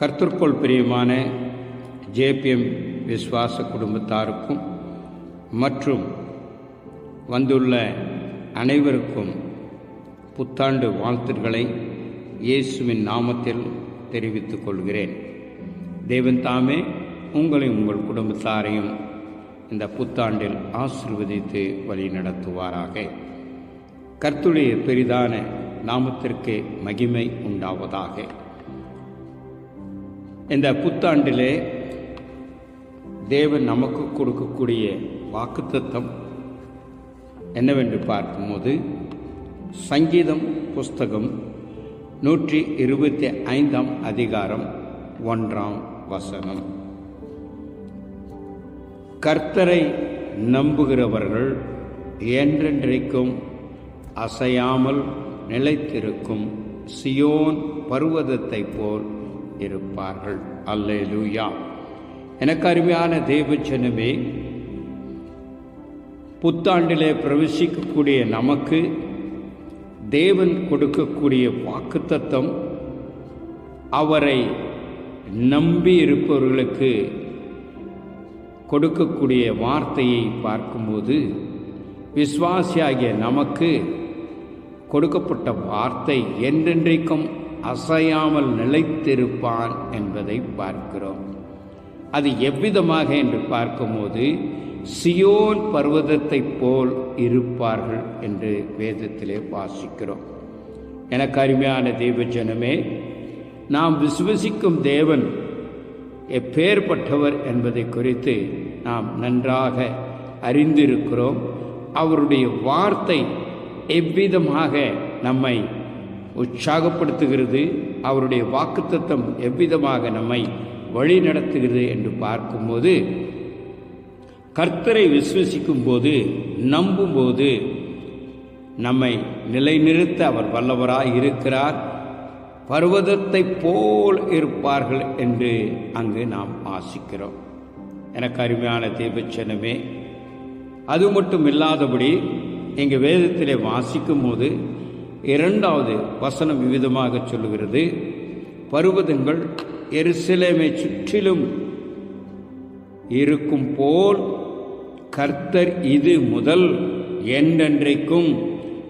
கர்த்தர்கோள் பிரியமான ஜேபிஎம் விஸ்வாச குடும்பத்தாருக்கும் மற்றும் வந்துள்ள அனைவருக்கும் புத்தாண்டு வாழ்த்துக்களை இயேசுவின் நாமத்தில் தெரிவித்துக் கொள்கிறேன். தேவன் தாமே உங்களையும் உங்கள் குடும்பத்தாரையும் இந்த புத்தாண்டில் ஆசிர்வதித்து வழி நடத்துவாராக கர்த்துடைய பெரிதான நாமத்திற்கு மகிமை உண்டாவதாக. இந்த புத்தாண்டிலே தேவன் நமக்கு கொடுக்கக்கூடிய வாக்குத்தத்தம் என்னவென்று பார்க்கும்போது சங்கீதம் புஸ்தகம் நூற்றி இருபத்தி ஐந்தாம் அதிகாரம் ஒன்றாம் வசனம். கர்த்தரை நம்புகிறவர்கள் என்றென்றைக்கும் அசையாமல் நிலைத்திருக்கும் சியோன் பர்வதத்தைப் போல் இருப்பார்கள். அல்லேலூயா. எனக்கு அருமையான தேவச்சனமே புத்தாண்டிலே பிரவேசிக்கக்கூடிய நமக்கு தேவன் கொடுக்கக்கூடிய வாக்குத்தத்தம் அவரை நம்பி இருப்பவர்களுக்கு கொடுக்கக்கூடிய வார்த்தையை பார்க்கும்போது விஸ்வாசியாகிய நமக்கு கொடுக்கப்பட்ட வார்த்தை என்றென்றைக்கும் அசையாமல் நிலைத்திருப்பான் என்பதை பார்க்கிறோம். அது எவ்விதமாக என்று பார்க்கும்போது சியோன் பர்வதத்தைப் போல் இருப்பார்கள் என்று வேதத்திலே வாசிக்கிறோம். எனக்கு அருமையான தெய்வஜனமே நாம் விசுவசிக்கும் தேவன் எப்பேற்பட்டவர் என்பதை குறித்து நாம் நன்றாக அறிந்திருக்கிறோம். அவருடைய வார்த்தை எவ்விதமாக நம்மை உற்சாகப்படுத்துகிறது. அவருடைய வாக்குத்தத்தம் எவ்விதமாக நம்மை வழி நடத்துகிறது என்று பார்க்கும்போது கர்த்தரை விசுவசிக்கும் போது நம்பும்போது நம்மை நிலைநிறுத்த அவர் வல்லவராய் இருக்கிறார். பர்வதத்தை போல் இருப்பார்கள் என்று அங்கு நாம் ஆசிக்கிறோம். எனக்கு அருமையான தீபச்சனமே அது மட்டும் இல்லாதபடி எங்கள் வேதத்திலே வாசிக்கும் போது இரண்டாவது வசனம் விவிதமாக சொல்லுகிறது. பருவதங்கள் எருசலேமை சுற்றிலும் இருக்கும் போல் கர்த்தர் இது முதல் என்றென்றைக்கும்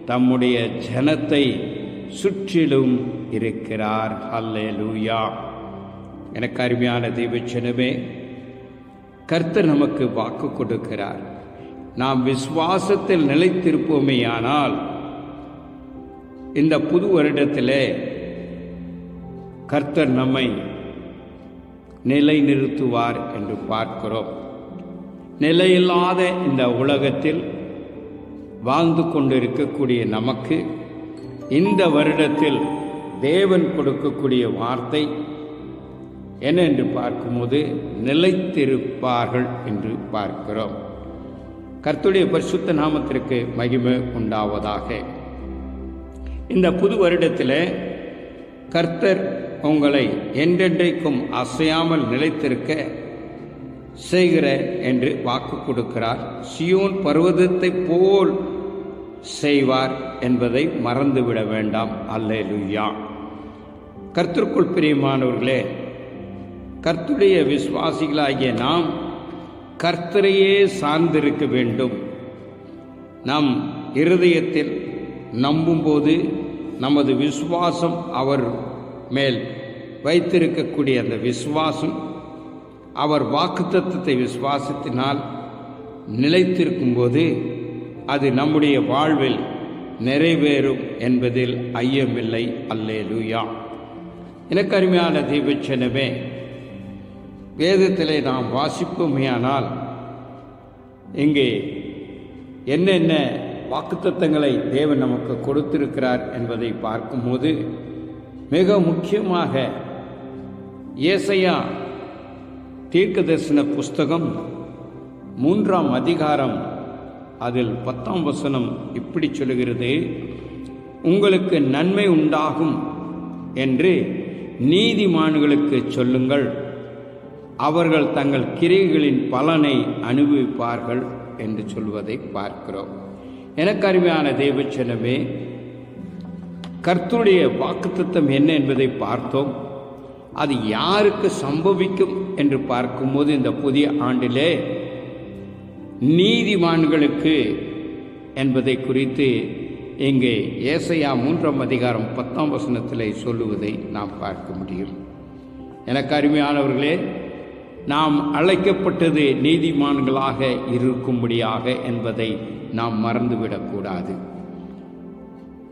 தம்முடைய ஜனத்தை சுற்றிலும் இருக்கிறார். அல்லே லூயா எனக்கு அருமையான தெய்வச்சனமே கர்த்தர் நமக்கு வாக்கு கொடுக்கிறார். நாம் விசுவாசத்தில் நிலைத்திருப்போமேயானால் இந்த புது வருடத்திலே கர்த்தர் நம்மை நிலைநிறுத்துவார் என்று பார்க்கிறோம். நிலையில்லாத இந்த உலகத்தில் வாழ்ந்து கொண்டிருக்கக்கூடிய நமக்கு இந்த வருடத்தில் தேவன் கொடுக்கக்கூடிய வார்த்தை என்ன என்று பார்க்கும்போது நிலைத்திருப்பார்கள் என்று பார்க்கிறோம். கர்த்துடைய பரிசுத்த நாமத்திற்கு மகிமை உண்டாவதாக. இந்த புது வருடத்தில் கர்த்தர் உங்களை என்றென்றைக்கும் அசையாமல் நிலைத்திருக்க செய்கிற என்று வாக்கு கொடுக்கிறார். சியோன் பர்வதத்தை போல் செய்வார் என்பதை மறந்துவிட வேண்டாம். அல்லேலுயா. கர்த்தருக்குள் பிரியமானவர்களே கர்த்துடைய விசுவாசிகளாகிய நாம் கர்த்தரையே சார்ந்திருக்க வேண்டும். நம் இருதயத்தில் நம்பும்போது நமது விசுவாசம் அவர் மேல் வைத்திருக்கக்கூடிய அந்த விசுவாசம் அவர் வாக்குத்தத்தத்தை விசுவாசத்தினால் நிலைத்திருக்கும்போது அது நம்முடைய வாழ்வில் நிறைவேறும் என்பதில் ஐயமில்லை. அல்லே லூயா எனக்கு அருமையான தீபச்சனமே வேதத்திலே நாம் வாசிப்போமேயானால் இங்கே என்னென்ன வாக்குத்தத்தங்களை தேவன் நமக்கு கொடுத்திருக்கிறார் என்பதை பார்க்கும்போது மிக முக்கியமாக ஏசையா தீர்க்க தரிசன புஸ்தகம் மூன்றாம் அதிகாரம் அதில் பத்தாம் வசனம் இப்படி சொல்கிறது உங்களுக்கு நன்மை உண்டாகும் என்று நீதிமான்களுக்கு சொல்லுங்கள். அவர்கள் தங்கள் கிரைகளின் பலனை அனுபவிப்பார்கள் என்று சொல்வதை பார்க்கிறோம். எனக்கு அருமையான தெய்வச்சனமே கர்த்தருடைய வாக்குத்தத்தம் என்ன என்பதை பார்த்தோம். அது யாருக்கு சம்பவிக்கும் என்று பார்க்கும்போது இந்த புதிய ஆண்டிலே நீதிமான்களுக்கு என்பதை குறித்து இங்கே ஏசையா மூன்றாம் அதிகாரம் பத்தாம் வசனத்தில் சொல்லுவதை நாம் பார்க்க முடியும். எனக்கு அருமையானவர்களே நாம் அழைக்கப்பட்டது நீதிமான்களாக இருக்கும்படியாக என்பதை நாம் மறந்துவிடக்கூடாது.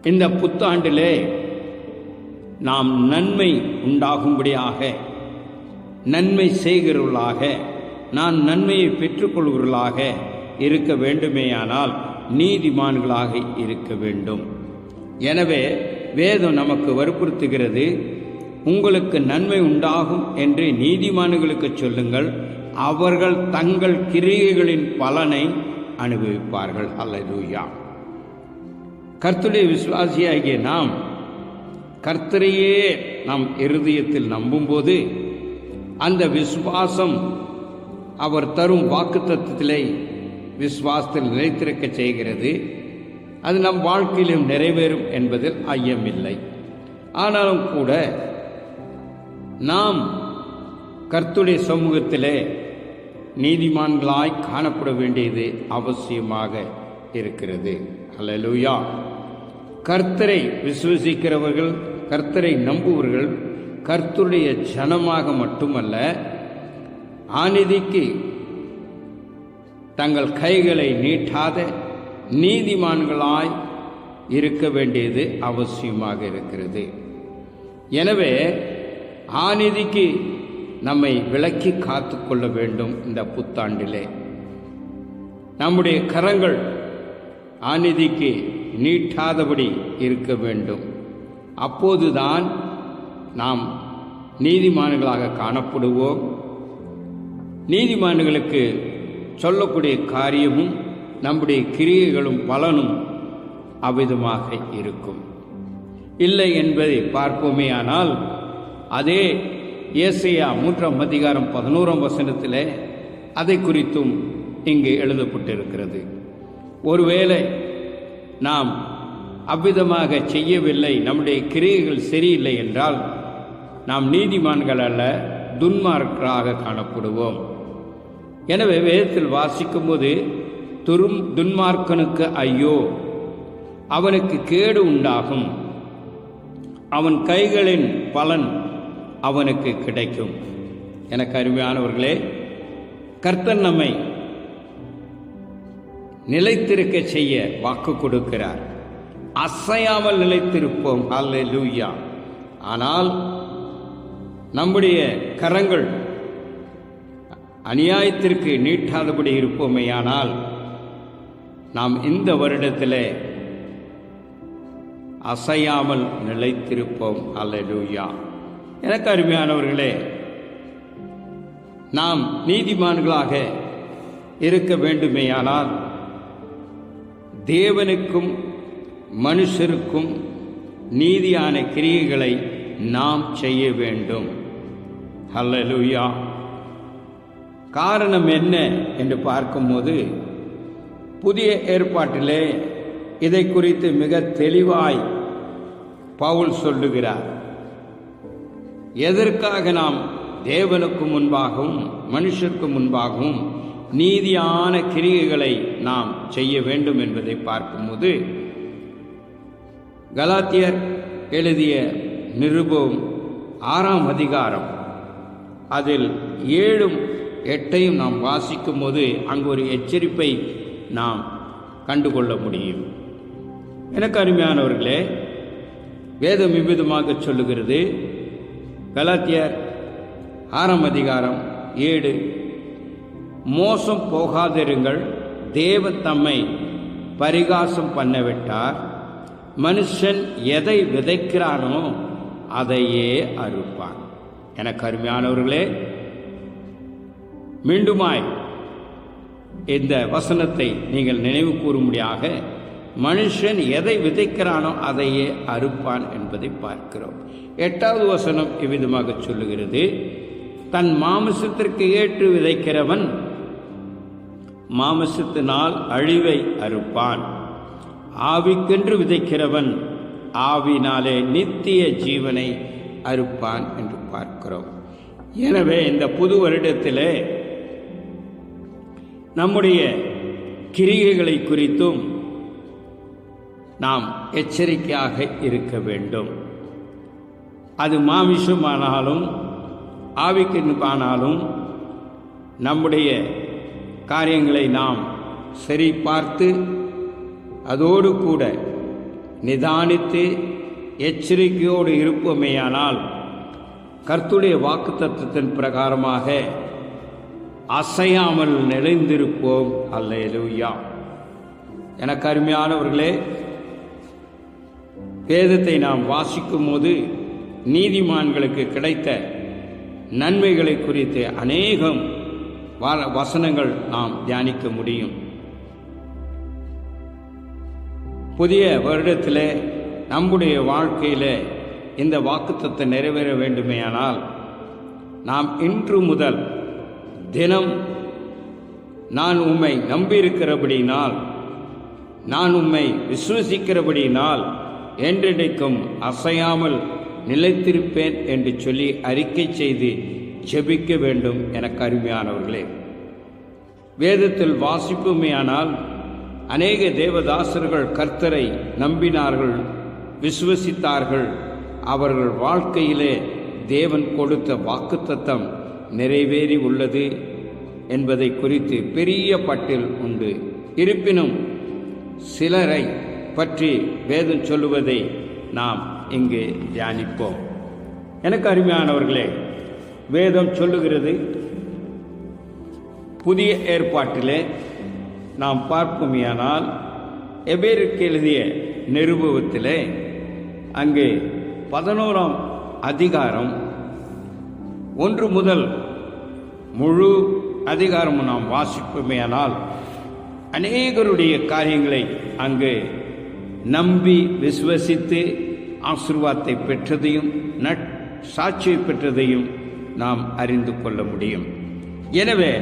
இந்த புத்தாண்டிலே நாம் நன்மை உண்டாகும்படியாக நன்மை செய்கிறவர்களாக நான் நன்மையை பெற்றுக்கொள்கிறவர்களாக இருக்க வேண்டுமேயானால் நீதிமான்களாக இருக்க வேண்டும். எனவே வேதம் நமக்கு வற்புறுத்துகிறது உங்களுக்கு நன்மை உண்டாகும் என்று நீதிமான்களுக்கு சொல்லுங்கள். அவர்கள் தங்கள் கிரியைகளின் பலனை அனுபவிப்பார்கள். அல்லூயா கர்த்தருடைய விசுவாசியாகிய நாம் கர்த்தரையே நாம் இருதயத்தில் நம்பும்போது அந்த விசுவாசம் அவர் தரும் வாக்கு தத்துவத்திலே விசுவாசத்தில் நிலைத்திருக்க செய்கிறது. அது நம் வாழ்க்கையிலும் நிறைவேறும் என்பதில் ஐயமில்லை. ஆனாலும் கூட நாம் கர்த்துடைய சமூகத்திலே நீதிமான்களாய் காணப்பட வேண்டியது அவசியமாக இருக்கிறது. அலலுயா கர்த்தரை விசுவசிக்கிறவர்கள் கர்த்தரை நம்புவர்கள் கர்த்தருடைய ஜனமாக மட்டுமல்ல ஆநிதிக்கு தங்கள் கைகளை நீட்டாத நீதிமான்களாய் இருக்க வேண்டியது அவசியமாக இருக்கிறது. எனவே ஆநிதிக்கு நம்மை விலக்கி காத்து கொள்ள வேண்டும் இந்த புத்தாண்டிலே. நம்முடைய கரங்கள் ஆநிதிக்கு நீட்டாதபடி இருக்க வேண்டும். அப்போதுதான் நாம் நீதிமான்களாக காணப்படுவோம். நீதிமான்களுக்கு சொல்லக்கூடிய காரியமும் நம்முடைய கிரியைகளும் பலனும் அவ்விதமாக இருக்கும். இல்லை என்பதை பார்ப்போமே ஆனால் அதே ஏசையா மூன்றாம் அதிகாரம் பதினோராம் வசனத்தில் அதை குறித்தும் இங்கு எழுதப்பட்டிருக்கிறது. ஒருவேளை நாம் அவ்விதமாக செய்யவில்லை நம்முடைய கிரியைகள் சரியில்லை என்றால் நாம் நீதிமான்கள் அல்ல துன்மார்க்கராக காணப்படுவோம். எனவே வேதத்தில் வாசிக்கும்போது துரும் துன்மார்க்கனுக்கு ஐயோ அவனுக்கு கேடு உண்டாகும். அவன் கைகளின் பலன் அவனுக்கு கிடைக்கும். எனக்கு அருமையானவர்களே கர்த்தன் நம்மை நிலைத்திருக்க செய்ய வாக்கு கொடுக்கிறார். அசையாமல் நிலைத்திருப்போம். அல்ல லூயா ஆனால் நம்முடைய கரங்கள் அநியாயத்திற்கு நீட்டாதபடி இருப்போமேயானால் நாம் இந்த வருடத்தில் அசையாமல் நிலைத்திருப்போம். அல்லூயா எனக்கு அருமையானவர்களே நாம் நீதிமான்களாக இருக்க வேண்டுமேயானால் தேவனுக்கும் மனுஷருக்கும் நீதியான கிரியைகளை நாம் செய்ய வேண்டும். ஹல்லலூயா. காரணம் என்ன என்று பார்க்கும்போது புதிய ஏற்பாட்டிலே இதை குறித்து மிக தெளிவாய் பவுல் சொல்லுகிறார். எதற்காக நாம் தேவனுக்கு முன்பாகவும் மனுஷருக்கு முன்பாகவும் நீதியான கிரியைகளை நாம் செய்ய வேண்டும் என்பதை பார்க்கும்போது கலாத்தியர் எழுதிய நிருபம் ஆறாம் அதிகாரம் அதில் ஏழும் எட்டையும் நாம் வாசிக்கும் போது அங்கு ஒரு எச்சரிப்பை நாம் கண்டுகொள்ள முடியும். எனக்கு அருமையானவர்களே வேதம் விவிதமாக சொல்லுகிறது. கலாத்தியர் ஆறாம் அதிகாரம் ஏழு. மோசம் போகாதிருங்கள் தேவ தம்மை பரிகாசம் பண்ணவிட்டார். மனுஷன் எதை விதைக்கிறானோ அதையே அறுப்பான் எனக்கு அருமையானவர்களே மீண்டுமாய் இந்த வசனத்தை நீங்கள் நினைவு கூறும்படியாக மனுஷன் எதை விதைக்கிறானோ அதையே அறுப்பான் என்பதை பார்க்கிறோம். எட்டாவது வசனம் இவ்விதமாக சொல்லுகிறது. தன் மாமிசத்திற்கு ஏற்று விதைக்கிறவன் மாமிசத்தினால் அழிவை அறுப்பான். ஆவிக்கென்று விதைக்கிறவன் ஆவினாலே நித்திய ஜீவனை அறுப்பான் என்று பார்க்கிறோம். எனவே இந்த புது வருடத்திலே நம்முடைய கிரிகைகளை குறித்தும் நாம் எச்சரிக்கையாக இருக்க வேண்டும். அது மாமிஷமானாலும் ஆவிக்கின்பானாலும் நம்முடைய காரியங்களை நாம் சரி பார்த்து அதோடு கூட நிதானித்து எச்சரிக்கையோடு இருப்போமேயானால் கர்த்துடைய வாக்குத்தத்தத்தின் பிரகாரமாக அசையாமல் நிலைந்திருப்போம் அல்லேலூயா. எனக்கு அருமையானவர்களே வேதத்தை நாம் வாசிக்கும் போது நீதிமான்களுக்கு கிடைத்த நன்மைகளை குறித்து அநேகம் வ- வசனங்கள் நாம் தியானிக்க முடியும். புதிய வருடத்தில் நம்முடைய வாழ்க்கையில் இந்த வாக்குத்தத்தை நிறைவேற வேண்டுமேயானால் நாம் இன்று முதல் தினம் நான் உம்மை நம்பியிருக்கிறபடினால் நான் உம்மை விசுவசிக்கிறபடினால் என்றென்றைக்கும் அசையாமல் நிலைத்திருப்பேன் என்று சொல்லி அறிக்கை செய்து ஜெபிக்க வேண்டும் என கருமையானவர்களே. வேதத்தில் வாசிப்புமையானால் அநேக தேவதாசர்கள் கர்த்தரை நம்பினார்கள் விசுவசித்தார்கள். அவர்கள் வாழ்க்கையிலே தேவன் கொடுத்த வாக்குத்தத்தம் நிறைவேறி உள்ளது என்பதை குறித்து பெரிய பட்டில் உண்டு. இருப்பினும் சிலரை பற்றி வேதம் சொல்லுவதை நாம் இங்கு தியானிப்போம். எனக்கு அருமையானவர்களே வேதம் சொல்லுகிறது. புதிய ஏற்பாட்டிலே நாம் பார்ப்போமேயானால் எபேருக்கு எழுதிய நிருபவத்திலே அங்கே பதினோராம் அதிகாரம் ஒன்று முதல் முழு அதிகாரமும் நாம் வாசிப்போமேயானால் அநேகருடைய காரியங்களை அங்கு நம்பி விசுவசித்து ஆசீர்வாதத்தை பெற்றதையும் நட் சாட்சியை பெற்றதையும் நாம் அறிந்து கொள்ள முடியும். எனவே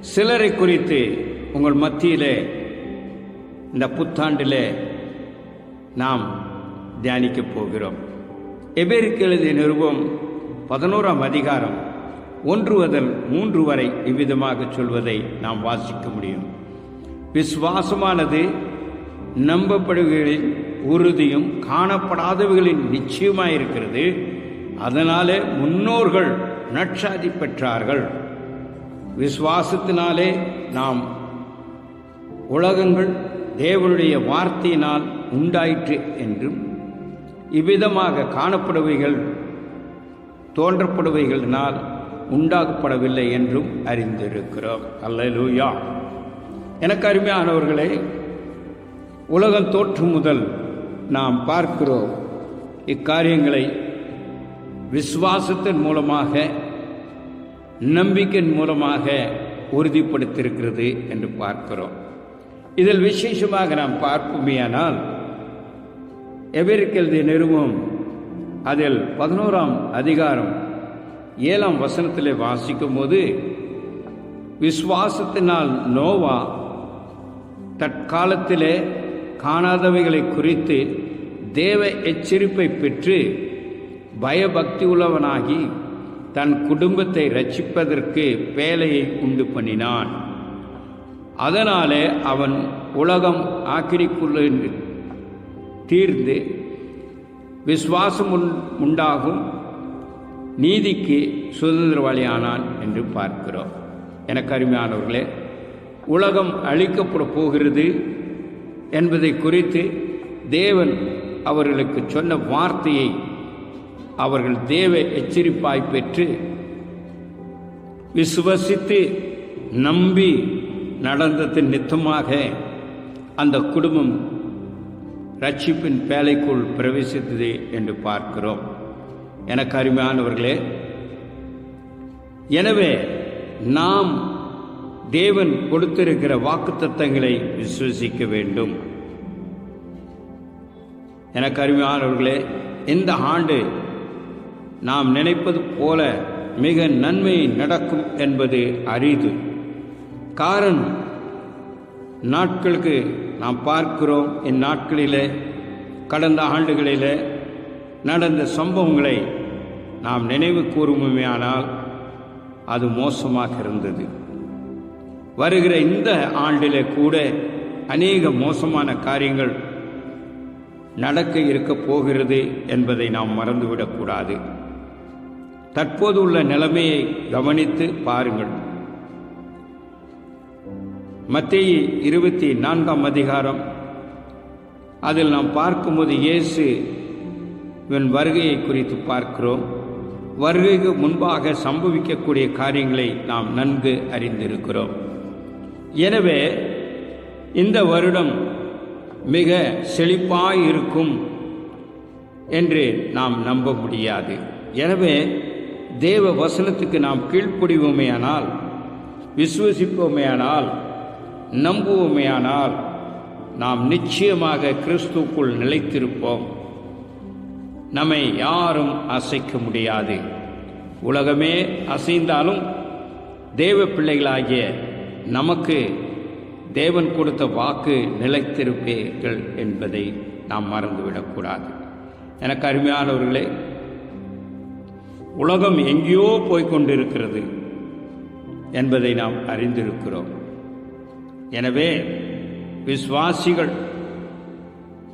சிலரை குறித்து உங்கள் மத்தியில் இந்த புத்தாண்டில் நாம் தியானிக்கப் போகிறோம். எபேருக்கு எழுதிய நிருபம் பதினோராம் அதிகாரம் ஒன்று முதல் மூன்று வரை இவ்விதமாக சொல்வதை நாம் வாசிக்க முடியும். விசுவாசமானது நம்பப்படுகளின் உறுதியும் காணப்படாதவைகளின் நிச்சயமாயிருக்கிறது. அதனாலே முன்னோர்கள் நற்சாதி பெற்றார்கள். விசுவாசத்தினாலே நாம் உலகங்கள் தேவனுடைய வார்த்தையினால் உண்டாயிற்று என்றும் இவ்விதமாக காணப்படுவைகள் தோன்றப்படுவைகளினால் உண்டாக்கப்படவில்லை என்றும் அறிந்திருக்கிறோம். அல்லேலூயா. எனக்கு அருமையானவர்களே உலகம் தோற்று முதல் நாம் பார்க்கிறோம் இக்காரியங்களை விசுவாசத்தின் மூலமாக நம்பிக்கையின் மூலமாக உறுதிப்படுத்தியிருக்கிறது என்று பார்க்கிறோம். இதில் விசேஷமாக நாம் பார்ப்போமேயானால் எவரிக்கெழுதிய நிறுவம் அதில் பதினோராம் அதிகாரம் ஏழாம் வசனத்திலே வாசிக்கும் போது விசுவாசத்தினால் நோவா தற்காலத்திலே காணாதவைகளை குறித்து தேவ எச்சரிப்பை பெற்று பயபக்தி உள்ளவனாகி தன் குடும்பத்தை ரட்சிப்பதற்கு வேலையை உண்டு பண்ணினான். அதனாலே அவன் உலகம் ஆக்கிரிக்குள்ள தீர்ந்து விசுவாசம் உண்டாகும். நீதிக்கு சுதந்திரவாளியானான் என்று பார்க்கிறோம். எனக்கு அருமையானவர்களே உலகம் அழிக்கப்பட போகிறது. என்பதை குறித்து தேவன் அவர்களுக்கு சொன்ன வார்த்தையை அவர்கள் தேவ எச்சரிப்பாய் பெற்று விசுவசித்து நம்பி நடந்ததின் நித்தமாக அந்த குடும்பம் ரட்சிப்பின் பேலைக்குள் பிரவேசித்தது என்று பார்க்கிறோம். எனக்கு அருமையானவர்களே எனவே நாம் தேவன் கொடுத்திருக்கிற வாக்குத்தத்தங்களை விசுவசிக்க வேண்டும். எனக்கு அருமையானவர்களே இந்த ஆண்டு நாம் நினைப்பது போல மிக நன்மை நடக்கும் என்பது அரிது. காரணம் நாட்களுக்கு நாம் பார்க்கிறோம் இந்நாட்களிலே கடந்த ஆண்டுகளிலே நடந்த சம்பவங்களை நாம் நினைவு கூறுமையானால் அது மோசமாக இருந்தது. வருகிற இந்த ஆண்டிலே கூட அநேக மோசமான காரியங்கள் நடக்க இருக்க போகிறது என்பதை நாம் மறந்துவிடக்கூடாது தற்போது உள்ள நிலைமையை கவனித்து பாருங்கள். மத்திய இருபத்தி நான்காம் அதிகாரம். அதில் நாம் பார்க்கும்போது இயேசு இவன் வருகையை குறித்து பார்க்கிறோம். வருகைக்கு முன்பாக சம்பவிக்கக்கூடிய காரியங்களை நாம் நன்கு அறிந்திருக்கிறோம். எனவே இந்த வருடம் மிக செழிப்பாயிருக்கும் என்று நாம் நம்ப முடியாது. எனவே தேவ வசனத்துக்கு நாம் கீழ்ப்படிவோமேயானால் விசுவசிப்போமேயானால் நம்புவோமேயானால் நாம் நிச்சயமாக கிறிஸ்துக்குள் நிலைத்திருப்போம். நம்மை யாரும் அசைக்க முடியாது. உலகமே அசைந்தாலும் தேவ பிள்ளைகளாகிய நமக்கு தேவன் கொடுத்த வாக்கு நிலைத்திருப்பீர்கள் என்பதை நாம் மறந்துவிடக்கூடாது. எனக்கு அருமையானவர்களே உலகம் எங்கேயோ போய்கொண்டிருக்கிறது என்பதை நாம் அறிந்திருக்கிறோம். எனவே விசுவாசிகள்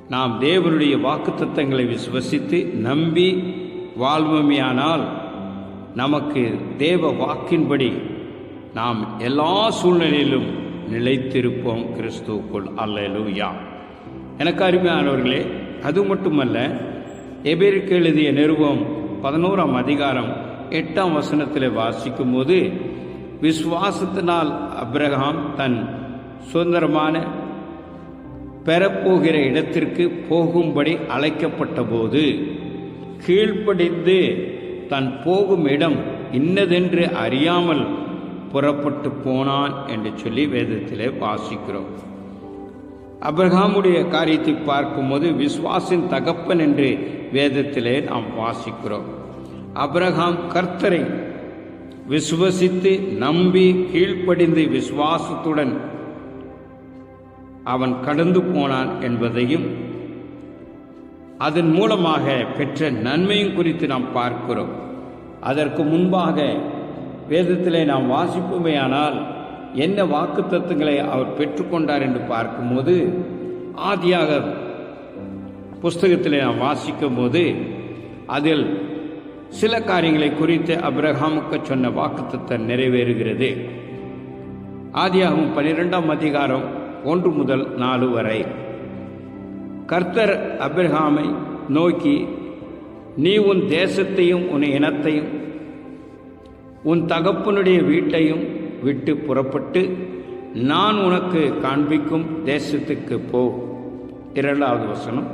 நாம் தேவனுடைய வாக்குத்தத்தங்களை விசுவசித்து நம்பி வாழ்வோமையானால் நமக்கு தேவ வாக்கின்படி நாம் எல்லா சூழ்நிலையிலும் நிலைத்திருப்போம் கிறிஸ்துவுக்குள். அல்லேலூயா. எனக்கு அருமையானவர்களே அது மட்டுமல்ல எபேருக்கு எழுதிய நிறுவம் பதினோராம் அதிகாரம் எட்டாம் வசனத்தில் வாசிக்கும் போது விசுவாசத்தினால் அப்ரஹாம் தன் சுதந்திரமான பெறப்போகிற இடத்திற்கு போகும்படி அழைக்கப்பட்ட போது கீழ்ப்படிந்து தன் போகும் இடம் இன்னதென்று அறியாமல் புறப்பட்டு போனான் என்று சொல்லி வேதத்திலே வாசிக்கிறோம். அப்ரஹாமுடைய காரியத்தை பார்க்கும்போது விஸ்வாசின் தகப்பன் என்று வேதத்திலே நாம் வாசிக்கிறோம். அப்ரஹாம் கர்த்தரை விசுவசித்து நம்பி கீழ்ப்படிந்து விசுவாசத்துடன் அவன் கடந்து போனான் என்பதையும் அதன் மூலமாக பெற்ற நன்மையும் குறித்து நாம் பார்க்கிறோம். அதற்கு முன்பாக வேதத்திலே நாம் வாசிப்போமேயானால் என்ன வாக்கு தத்துவங்களை அவர் பெற்றுக்கொண்டார் என்று பார்க்கும்போது ஆதியாக புஸ்தகத்திலே நாம் வாசிக்கும் போது அதில் சில காரியங்களை குறித்து அப்ரஹாமுக்கு சொன்ன வாக்குத்தத்தம் நிறைவேறுகிறது. ஆதியாகவும் பனிரெண்டாம் அதிகாரம் ஒன்று முதல் நாலு வரை. கர்த்தர் அப்ரஹாமை நோக்கி நீ உன் தேசத்தையும் உன் இனத்தையும் உன் தகப்பனுடைய வீட்டையும் விட்டு புறப்பட்டு நான் உனக்கு காண்பிக்கும் தேசத்துக்கு போ. இரண்டாவது வசனம்.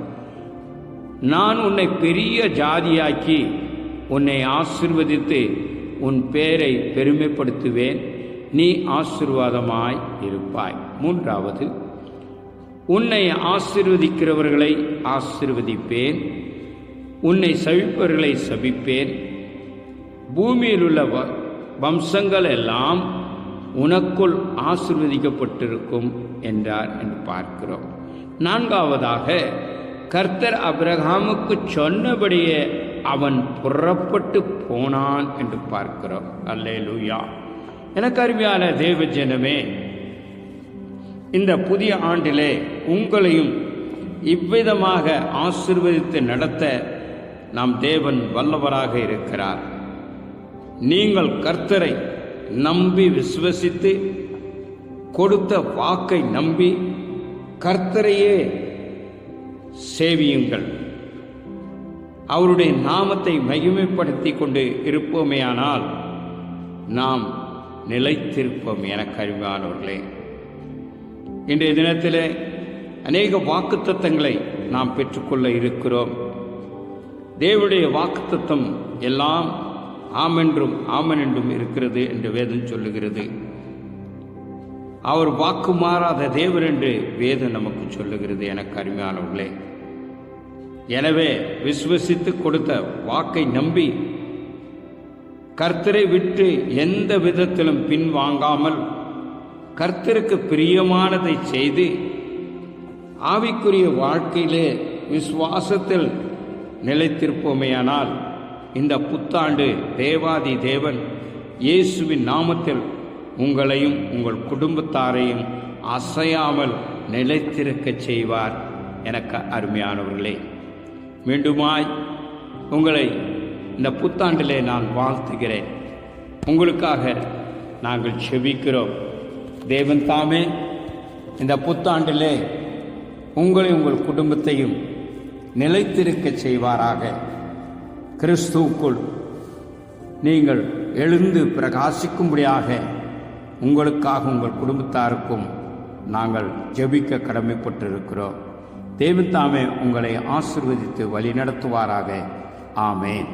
நான் உன்னை பெரிய ஜாதியாக்கி உன்னை ஆசிர்வதித்து உன் பேரை பெருமைப்படுத்துவேன். நீ ஆசிர்வாதமாய் இருப்பாய். மூன்றாவது. உன்னை ஆசிர்வதிக்கிறவர்களை ஆசிர்வதிப்பேன். உன்னை சவிப்பவர்களை சபிப்பேன். பூமியில் உள்ள வ- வம்சங்கள் எல்லாம் உனக்குள் ஆசிர்வதிக்கப்பட்டிருக்கும் என்றார் என்று பார்க்கிறோம். நான்காவதாக கர்த்தர் அபிரகாமுக்கு சொன்னபடியே அவன் புறப்பட்டு போனான் என்று பார்க்கிறோம். அல்லே லூயா எனக்கு அருமையான தேவ ஜனமே இந்த புதிய ஆண்டிலே உங்களையும் இவ்விதமாக ஆசிர்வதித்து நடத்த நாம் தேவன் வல்லவராக இருக்கிறார். நீங்கள் கர்த்தரை நம்பி விசுவசித்து கொடுத்த வாக்கை நம்பி கர்த்தரையே சேவியுங்கள். அவருடைய நாமத்தை மகிமைப்படுத்தி கொண்டு இருப்போமேயானால் நாம் நிலைத்திருப்போம் என கருவானவர்களே. இன்றைய தினத்தில் அநேக வாக்குத்தத்தங்களை நாம் பெற்றுக்கொள்ள இருக்கிறோம். தேவனுடைய வாக்குத்தத்தம் எல்லாம் ஆமென்றும் ஆமன் என்றும் இருக்கிறது என்று வேதம் சொல்லுகிறது. அவர் வாக்கு மாறாத தேவர் என்று வேதம் நமக்கு சொல்லுகிறது எனக்கு அருமையானவர்களே. எனவே விஸ்வசித்து கொடுத்த வாக்கை நம்பி கர்த்தரை விட்டு எந்த விதத்திலும் பின்வாங்காமல் கர்த்தருக்கு பிரியமானதை செய்து ஆவிக்குரிய வாழ்க்கையிலே விசுவாசத்தில் நிலைத்திருப்போமேயானால் இந்த புத்தாண்டு தேவாதி தேவன் இயேசுவின் நாமத்தில் உங்களையும் உங்கள் குடும்பத்தாரையும் அசையாமல் நிலைத்திருக்கச் செய்வார் எனக்கு அருமையானவர்களே. மீண்டுமாய் உங்களை இந்த புத்தாண்டிலே நான் வாழ்த்துகிறேன். உங்களுக்காக நாங்கள் செபிக்கிறோம். தேவன் தாமே இந்த புத்தாண்டிலே உங்களை உங்கள் குடும்பத்தையும் நிலைத்திருக்க செய்வாராக. கிறிஸ்துவுக்குள் நீங்கள் எழுந்து பிரகாசிக்கும்படியாக உங்களுக்காக உங்கள் குடும்பத்தாருக்கும் நாங்கள் ஜெபிக்க கடமைப்பட்டிருக்கிறோம். தேவன் உங்களை ஆசிர்வதித்து வழிநடத்துவாராக. ஆமேன்.